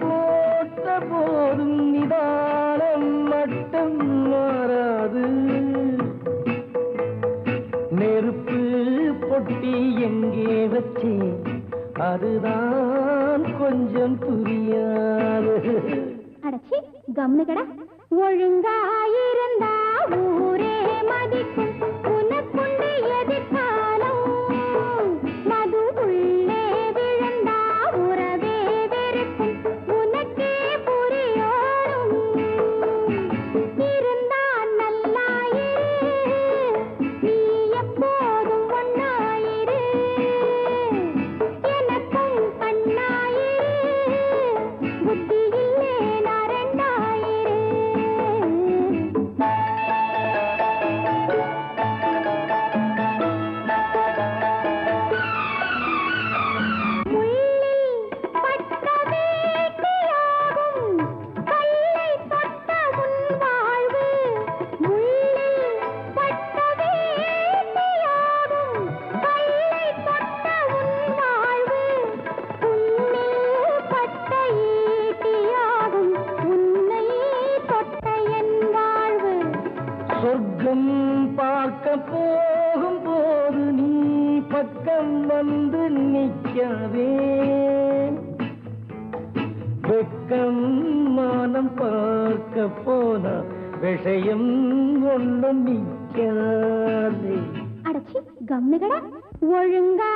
போட்ட போதும் நிதானம் மட்டும் மாறாது நெருப்பு பொட்டி எங்கே வச்சே அதுதான் கொஞ்சம் புரியாது. அடச்சி கம்னு கடா. ஒழுங்காயிருந்தா ஊரே மதிக்கும். பார்க்க போகும் போது நீ பக்கம் வந்து நிற்கவே. வெக்கம் மானம் பார்க்க போனா விஷயம் ஒன்றும் நிற்காதே. அடச்சி கம்னுகடா ஒழுங்கா